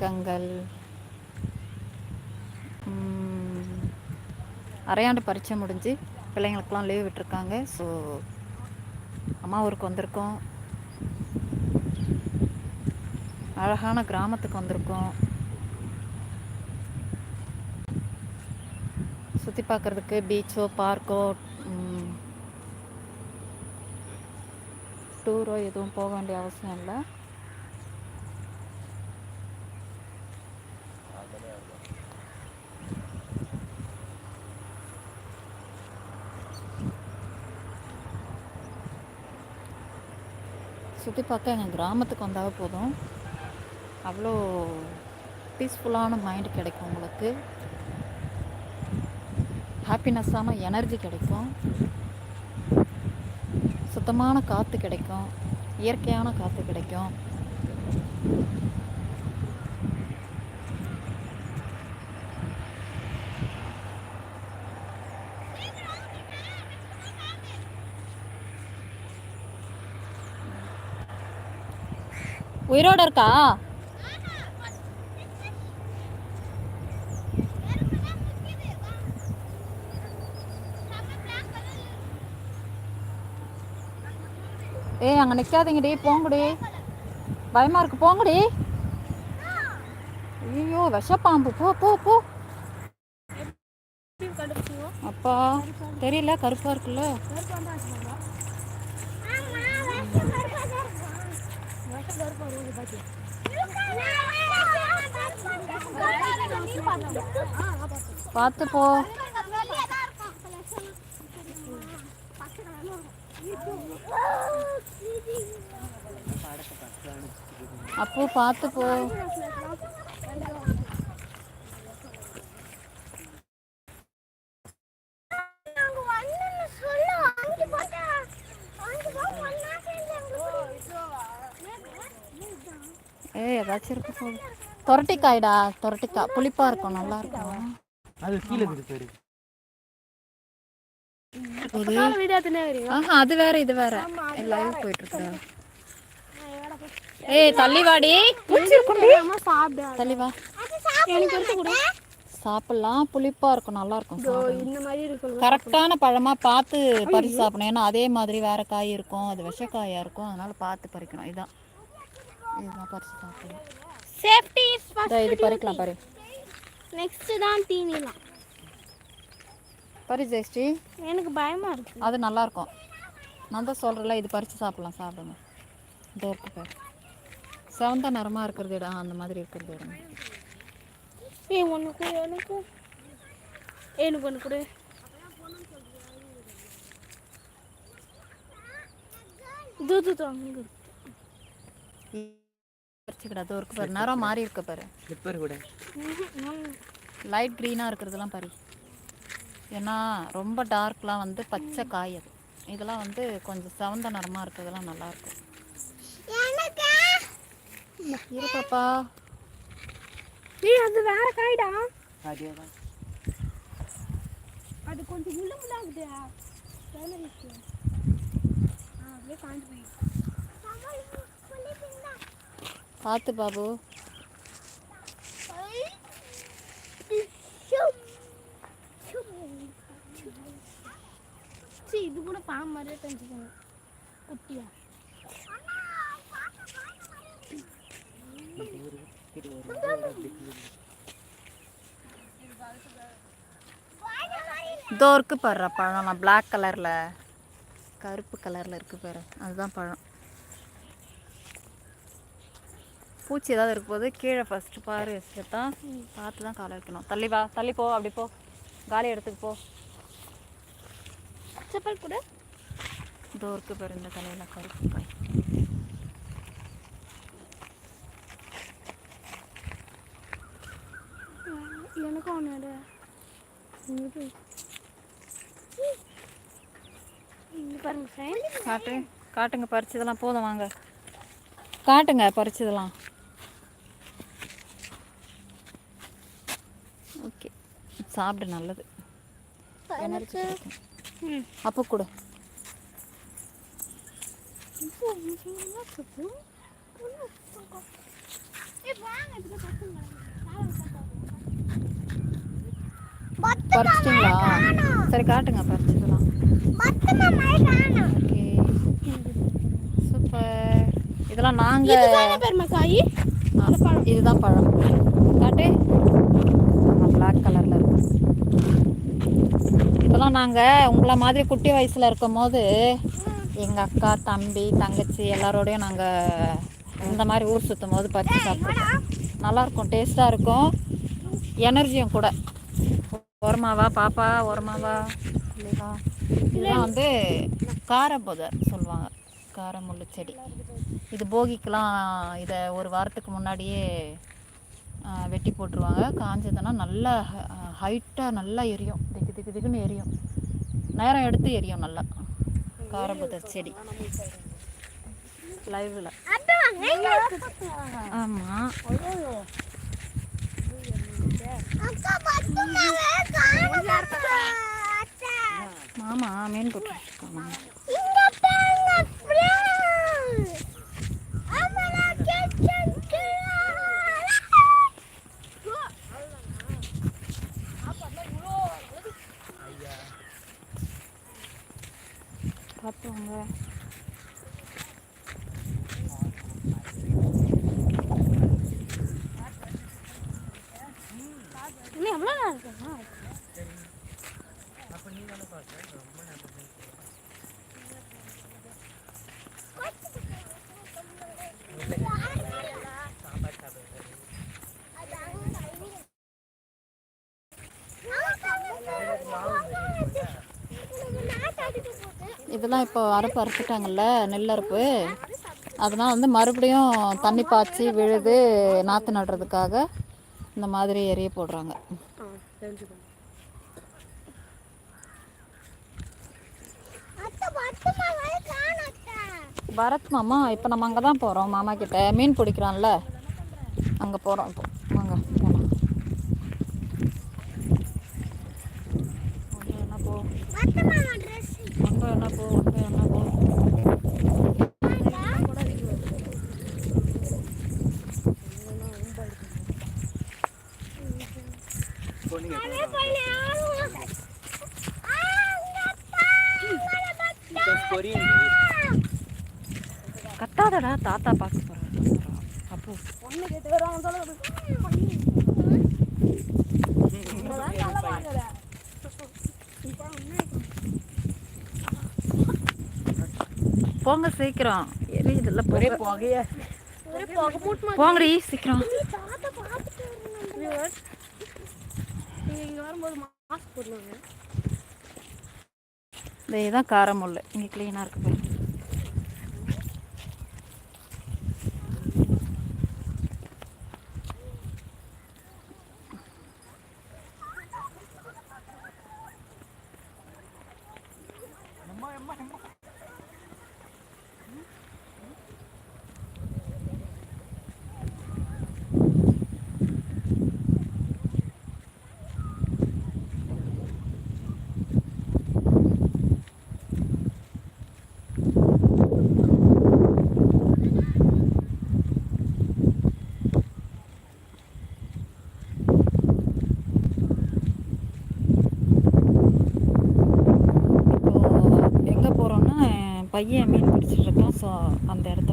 வணக்கங்கள் அரையாண்டு பரீட்சை முடிஞ்சு பிள்ளைங்களுக்கெல்லாம் லீவ் விட்டுருக்காங்க. ஸோ அம்மா ஊருக்கு வந்திருக்கோம். அழகான கிராமத்துக்கு வந்திருக்கோம். சுற்றி பார்க்குறதுக்கு பீச்சோ பார்க்கோ டூரோ எதுவும் போக வேண்டிய அவசியம் இல்லை. சுற்றி பார்க்க எங்கள் கிராமத்துக்கு வந்தால் போதும். அவ்வளோ பீஸ்ஃபுல்லான மைண்டு கிடைக்கும் உங்களுக்கு. ஹாப்பினஸ்ஸான எனர்ஜி கிடைக்கும். சுத்தமான காற்று கிடைக்கும். இயற்கையான காற்று கிடைக்கும். உயிரோட இருக்கா? ஏய் அங்கே நிற்காதீங்கடி போங்கடி. பயமா இருக்கு போங்கடி. ஐயோ விஷப்பாம்பு. போ போ போ. அப்பா தெரியல கருப்பா இருக்குல்ல. பார்த்து போ. அப்போ பார்த்து போ ஏய் ஏதாச்சும் இருக்கு போது தொரட்டிக்காய்டா தொரட்டிக்காய் புளிப்பா இருக்கும் நல்லா இருக்கும். அது கீழே ஆஹா அது வேற இது வேற. லைவ் போயிட்டு இருக்கு ஏய் தள்ளி வாடி. தள்ளி வா. சாப்பிடலாம் புளிப்பா இருக்கும் நல்லா இருக்கும் கரெக்டான பழமா பார்த்து பறிச்சு சாப்பிடணும். ஏன்னா அதே மாதிரி வேற காய் இருக்கும் அது விஷக்காயா இருக்கும். அதனால பார்த்து பறிக்கணும். இதான். இதுதான் பறிச்சு சேஃப்டி இஸ் இதோ இது பறிக்கலாம் பாரு. நெக்ஸ்ட் தான் தீனிலாம். பறி ஜெயஸ்ரீ எனக்கு பயமா இருக்கு. அது நல்லா இருக்கும் நான் தான் சொல்கிறேன்ல இது பறித்து சாப்பிடலாம் சாப்பிடுங்க. இதோ இருக்கு பாரு. செவந்த நிறமாக இருக்கிறது இடம் அந்த மாதிரி இருக்கிறது இடம். ஒன்று கூட எனக்கு எனக்கு ஒன்று கூட. இது இது அங்க இருக்கு. பறிச்சுக்கிட அதோ இருக்கு பாரு. நிறம் மாறி இருக்கு பாரு. ஸ்லிப்பர் கூட. லைட் க்ரீனாக இருக்கிறதெல்லாம் பாரு. ஏன்னா ரொம்ப டார்க்லாம் வந்து பச்சை காய் அது. இதெல்லாம் வந்து கொஞ்சம் செவந்த நிறமாக இருக்கிறதெல்லாம் நல்லா இருக்கும் இரு பாப்பா. ஏய் அது வேற காய்டா. அதே கொஞ்சம் முள்ள முள்ளாகுது. அப்படியே காஞ்சு போயிடுச்சு. பார்த்து பாபு. இது கூட பாம்பு மாதிரியே தெரிஞ்சுக்கணும். குட்டியா. இதோ இருக்கு பாரு பழம்லாம் பிளாக் கலரில் கருப்பு கலரில் இருக்கு பாரு. அதுதான் பழம். பூச்சி ஏதாவது இருக்கும் போது கீழே ஃபஸ்ட்டு பாரு வச்சுட்டா பார்த்து தான் காலை வைக்கணும். தள்ளி வா தள்ளி போ அப்படி போ. காலி இடத்துக்கு போ. செப்பல் கூட. இதோ இருக்கு பாரு இந்த தலையில் கருப்பு காய் எனக்கும் ஒன்று காட்டு காட்டுங்க பறிச்சதெல்லாம் போதும் வாங்க. காட்டுங்க பறிச்சதெல்லாம். சாப்பிடு நல்லது. அப்போ கூட. பறிச்சிட்டிங்களா? சரி காட்டுங்க பறிச்சிக்கலாம் ஓகே. சூப்பர். இதெல்லாம் நாங்கள் காய்? இதுதான் பழம். காட்டு. பிளாக் கலரில் இதெல்லாம் நாங்கள் உங்களை மாதிரி குட்டி வயசில் இருக்கும் போது எங்கள் அக்கா தம்பி தங்கச்சி எல்லாரோடையும் நாங்கள் இந்த மாதிரி ஊர் சுற்றும் போது பறித்து சாப்பிட்ருக்கோம் நல்லாயிருக்கும் டேஸ்ட்டாக இருக்கும். எனர்ஜியும் கூட. ஓரமாவா பாப்பா ஓரமாவா இல்லையா? இதெல்லாம் வந்து காரப்புதர் சொல்லுவாங்க. காரமுள்ளு செடி. இது போகிக்கெலாம் இதை ஒரு வாரத்துக்கு முன்னாடியே வெட்டி போட்டுருவாங்க. காஞ்சதுன்னா நல்லா ஹைட்டாக நல்லா எரியும். திக்கு திக்குன்னு எரியும். நேரம் எடுத்து எரியும் நல்லா. காரப்புதர் செடி. லைவில் ஆமாம் மாமா மீன் காணும் மாமா மீன் இங்க பாருங்க friends. அம்மனா kitchen பார்த்துவாங்க இன்னும் எவ்வளோ நேரம் இருக்குமா இதெல்லாம் இப்போ அறுப்பு அறுத்துட்டாங்கல்ல நெல் அறுப்பு அதனால் வந்து மறுபடியும் தண்ணி பாய்ச்சி விழுது நாற்று நடுறதுக்காக இந்த மாதிரி எரிய போடுறாங்க. பரத் மாமா இப்போ நம்ம அங்கே தான் போகிறோம் மாமா கிட்ட. மீன் பிடிக்கிறான்ல. அங்கே போகிறோம் இப்போ வாங்க போகலாம் அங்கே என்ன போ அங்கே என்ன போ அங்கே என்ன போ கத்தாதடா தாத்தா பார்க்க போகிறேன் அப்போ ஒண்ணு கேட்டு வருவாங்க போங்க சீக்கிரம். எரியுதுல்ல ஒரே போக. புகைய போங்கடி சீக்கிரம். இதுதான் காரமுள்ள இங்கே க்ளீனாக இருக்கு பாரு இப்போ எங்கே போகிறோன்னா பையன் மீன் பிடிச்சிட்ருக்கான் ஸோ அந்த இடத்த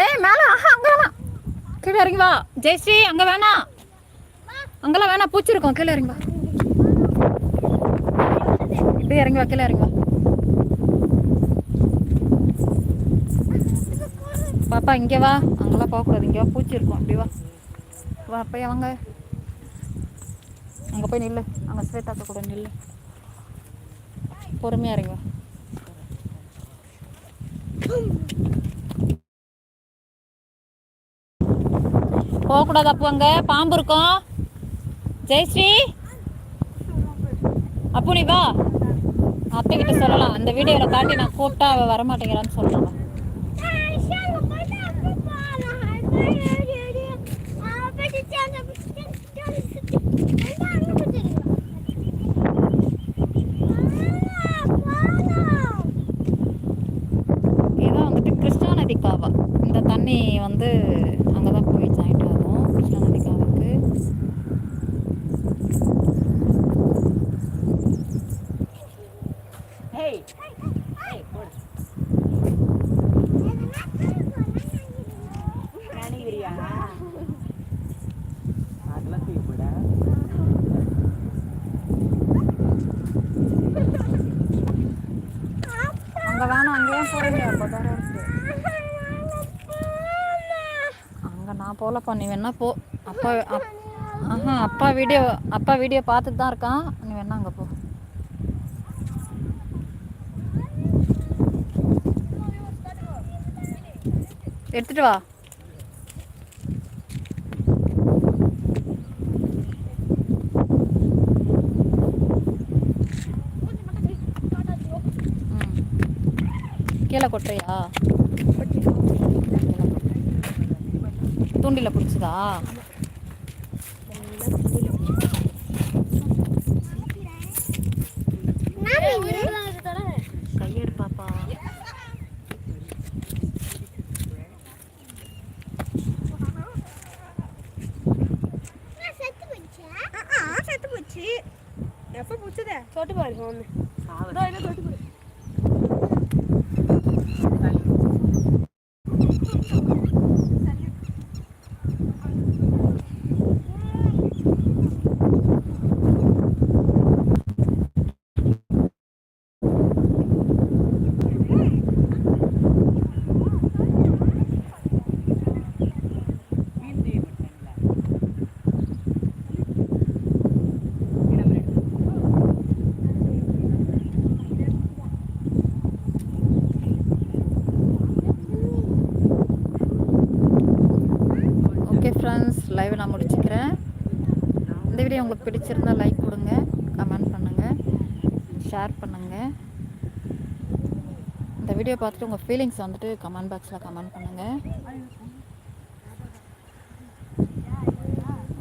ஏய் மேலே ஆஹா அங்கே வேணாம் கீழே இறங்கி வா. ஜெயஸ்ரீ அங்கே வேணாம் அங்கெல்லாம் வேணாம் பூச்சி இருக்கும் கீழே இறங்கி வா. இப்படி இறங்கி வா கீழே இறங்கி பாப்பா இங்கே வா. அங்கெல்லாம் போகக்கூடாது. இங்கே பூச்சி இருக்கும். அப்படி வா. வா போய் வாங்க அங்கே போய் நில்லு. அங்கே ஸ்வேதாக்க கூட நில்லு. பொறுமையாக இருங்க போகக்கூடாது அப்போ அங்கே. பாம்பு இருக்கும். ஜெயஸ்ரீ. அப்போ நீ வா. அத்தைக்கிட்ட சொல்லலாம். அந்த வீடியோவில் காட்டி நான் கூப்பிட்டா அவள் வரமாட்டேங்கிறான்னு சொல்லலாம் இதான் வந்துட்டு கிருஷ்ணா நதி இந்த தண்ணி வந்து அங்கே தான் போகிறீங்க அப்போ தானே அங்கே நான் போல பண்ணி வேணா போ. அப்பா அப் ஆஹா அப்பா வீடியோ அப்பா வீடியோ பார்த்துட்டு தான் இருக்கான். நீ வேணா அங்கே போ. எடுத்துட்டு வா. கீழே கொட்டுறியா? தூண்டில பிடிச்சதா கையெடு பாப்பா செத்து போச்சு. எப்ப பூச்சதே? தொட்டு பாருங்க இதை தொட்டு பாரு வீந்து விட்டேன்ல ஓகே நான் முடிச்சுக்கிறேன். இந்த வீடியோ உங்களுக்கு பிடிச்சிருந்தா லைக் கொடுங்க கமெண்ட் பண்ணுங்கள் ஷேர் பண்ணுங்கள் இந்த வீடியோ பார்த்துட்டு உங்கள் ஃபீலிங்ஸ் வந்துட்டு கமெண்ட் பாக்ஸில் கமெண்ட் பண்ணுங்கள்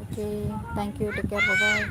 okay thank you take care bye